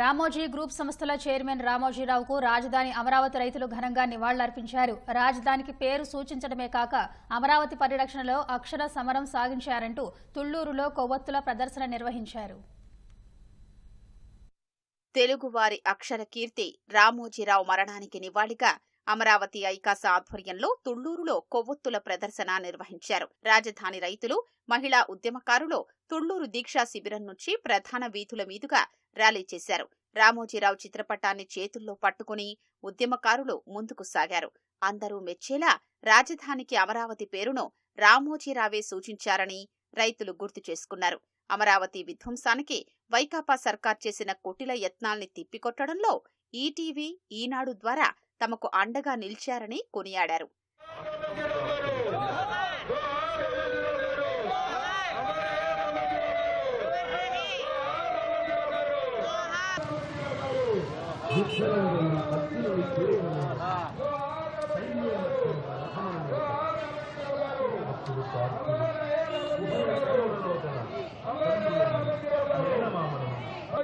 Ramoji group సంస్థల chairman రామోజీరావుకు రాజధాని అమరావతి రైతులు ఘనంగా నివాళులర్పించారు. రాజధానికి పేరు సూచించడమే కాక అమరావతి పరిరక్షణలో అక్షర సమరం సాగించారంటూ తుళ్ళూరులో కొవ్వొత్తుల ప్రదర్శన నిర్వహించారు. తెలుగువారి అక్షర కీర్తి రామోజీరావు మరణానికి నివాళిగా అమరావతి ఐకాస ఆధ్వర్యంలో తుళ్ళూరులో కొవ్వొత్తుల ప్రదర్శన నిర్వహించారు. రాజధాని రైతులు మహిళా ఉద్యమకారులు తుళ్ళూరు దీక్షా శిబిరం నుంచి ప్రధాన వీధుల మీదుగా ర్యాలీ చేశారు. రామోజీరావు చిత్రపటాన్ని చేతుల్లో పట్టుకుని ఉద్యమకారులు ముందుకు సాగారు. అందరూ మెచ్చేలా రాజధానికి అమరావతి పేరును రామోజీరావే సూచించారని రైతులు గుర్తు చేసుకున్నారు. అమరావతి విధ్వంసానికి వైకాపా సర్కార్ చేసిన కుటిల యత్నాల్ని తిప్పికొట్టడంలో ఈటీవీ ఈనాడు ద్వారా తమకు అండగా నిలిచారని కొనియాడారు.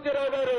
రామోజీరావు గారు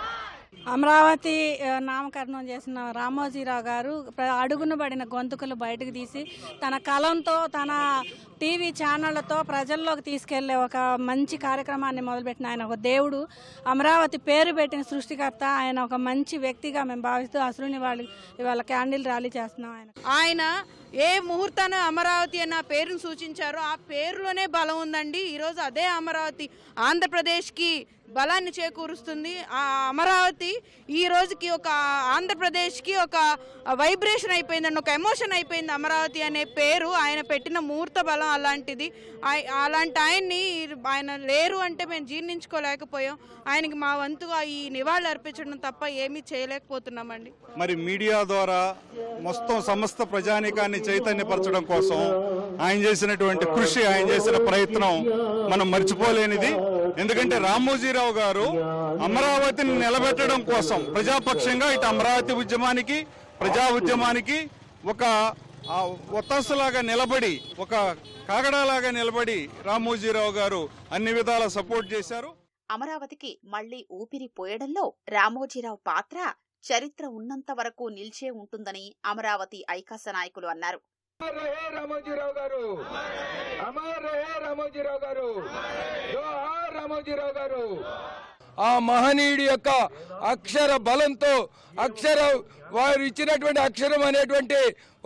అమరావతి నామకరణం చేసిన రామోజీరావు గారు అడుగున పడిన గొంతుకులు బయటకు తీసి తన కలంతో తన టీవీ ఛానళ్ళతో ప్రజల్లోకి తీసుకెళ్ళే ఒక మంచి కార్యక్రమాన్ని మొదలుపెట్టిన ఆయన ఒక దేవుడు. అమరావతి పేరు పెట్టిన సృష్టికర్త ఆయన ఒక మంచి వ్యక్తిగా మేము భావిస్తూ అసలుని వాళ్ళు ఇవాళ క్యాండిల్ ర్యాలీ చేస్తున్నాం ఆయన. ఆయన ఏ ముహూర్తాన అమరావతి అన్న పేరును సూచించారో ఆ పేరులోనే బలం ఉందండి. ఈరోజు అదే అమరావతి. ఆంధ్రప్రదేశ్కి బలాన్ని చేకూరుస్తుంది. ఆ అమరావతి ఈ రోజుకి ఒక ఆంధ్రప్రదేశ్కి ఒక వైబ్రేషన్ అయిపోయిందండి ఒక ఎమోషన్ అయిపోయింది అమరావతి అనే పేరు. ఆయన పెట్టిన ముహూర్త బలం అలాంటిది. అలాంటి ఆయన్ని ఆయన లేరు అంటే మేము జీర్ణించుకోలేకపోయాం. ఆయనకి మా వంతుగా ఈ నివాళులు అర్పించడం తప్ప ఏమీ చేయలేకపోతున్నామండి. మరి మీడియా ద్వారా మొత్తం సమస్త ప్రజానికాన్ని చైతన్యపరచడం కోసం ఆయన చేసినటువంటి కృషి ఆయన చేసిన ప్రయత్నం మనం మర్చిపోలేనిది. ఎందుకంటే రామోజీరావు గారు అమరావతిని నిలబెట్టడం కోసం ప్రజాపక్షంగా ఇటు అమరావతి ఉద్యమానికి ప్రజా ఉద్యమానికి ఒక ఆ, ఒత్తాసులాగా నిలబడి ఒక కాగడాలాగా నిలబడి రామోజీరావు గారు అన్ని విధాల సపోర్ట్ చేశారు. అమరావతికి మళ్ళీ ఊపిరి పోయడంలో రామోజీరావు పాత్ర చరిత్ర ఉన్నంత వరకు నిలిచే ఉంటుందని అమరావతి ఐకాస నాయకులు అన్నారు. రామోజీరావు గారు. అమర్ రామోజీరావు గారు. జోహార్ రామోజీరావు గారు. ఆ మహనీయుడి యొక్క అక్షర బలంతో అక్షర వారు ఇచ్చినటువంటి అక్షరం అనేటువంటి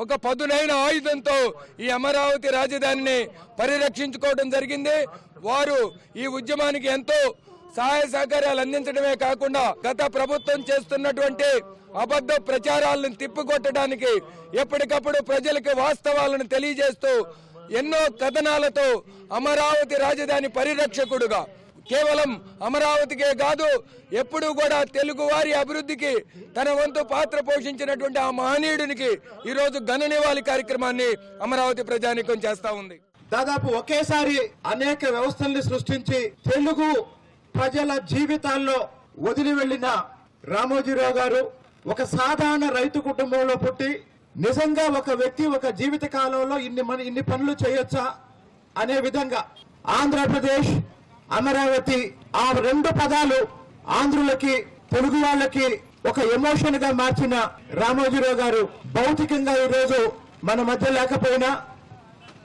ఒక పదునైన ఆయుధంతో ఈ అమరావతి రాజధానిని పరిరక్షించుకోవడం జరిగింది. వారు ఈ ఉద్యమానికి ఎంతో సహాయ సహకారాలు అందించడమే కాకుండా గత ప్రభుత్వం చేస్తున్నటువంటి అబద్ధ ప్రచారాలను తిప్పికొట్టడానికి ఎప్పటికప్పుడు ప్రజలకు వాస్తవాలను తెలియజేస్తూ ఎన్నో కథనాలతో అమరావతి రాజధాని పరిరక్షకుడుగా. కేవలం అమరావతికే కాదు ఎప్పుడూ కూడా తెలుగు వారి అభివృద్ధికి తన వంతు పాత్ర పోషించినటువంటి ఆ మహనీయుడికి ఈరోజు ఘన నివాళి కార్యక్రమాన్ని అమరావతి ప్రజానికం చేస్తా ఉంది. దాదాపు ఒకేసారి అనేక వ్యవస్థల్ని సృష్టించి తెలుగు ప్రజల జీవితాల్లో వదిలి వెళ్ళిన రామోజీరావు గారు ఒక సాధారణ రైతు కుటుంబంలో పుట్టి నిజంగా ఒక వ్యక్తి ఒక జీవిత కాలంలో ఇన్ని మన ఇన్ని పనులు చేయొచ్చా? అనే విధంగా ఆంధ్రప్రదేశ్ అమరావతి ఆ రెండు పదాలు ఆంధ్రులకి తెలుగు వాళ్ళకి ఒక ఎమోషన్గా మార్చిన రామోజీరావు గారు భౌతికంగా ఈరోజు మన మధ్య లేకపోయినా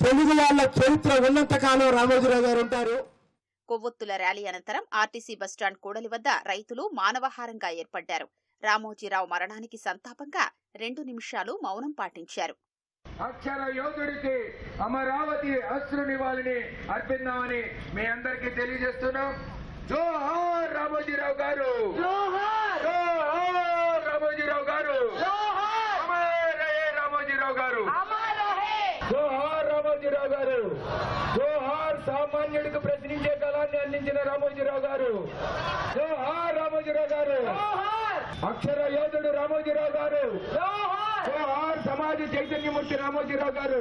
తెలుగు వాళ్ళ చరిత్ర ఉన్నంత కాలం రామోజీరావు గారు ఉంటారు. కొవ్వొత్తుల ర్యాలీ అనంతరం ఆర్టీసీ బస్టాండ్ కూడలి వద్ద రైతులు మానవహారంగా ఏర్పడ్డారు. రామోజీరావు మరణానికి సంతాపంగా రెండు నిమిషాలు మౌనం పాటించారు. అక్షర యోధుడికి అమరావతి అశ్రు నివాళిని అర్పిద్దామని మీ అందరికీ తెలియజేస్తున్నాం. జోహార్ రామోజీరావు గారు! జోహార్! రామోజీరావు గారు! రామోజీరావు గారు! జోహార్ రామోజీరావు గారు! జోహార్ సామాన్యుడికి ప్రశ్నించే కళాన్ని అందించిన రామోజీరావు గారు! జోహార్ రామోజీరావు గారు! అక్షర యోధుడు రామోజీరావు గారు. సమాజ చైతన్యమూర్తి రామోజీరావు గారు.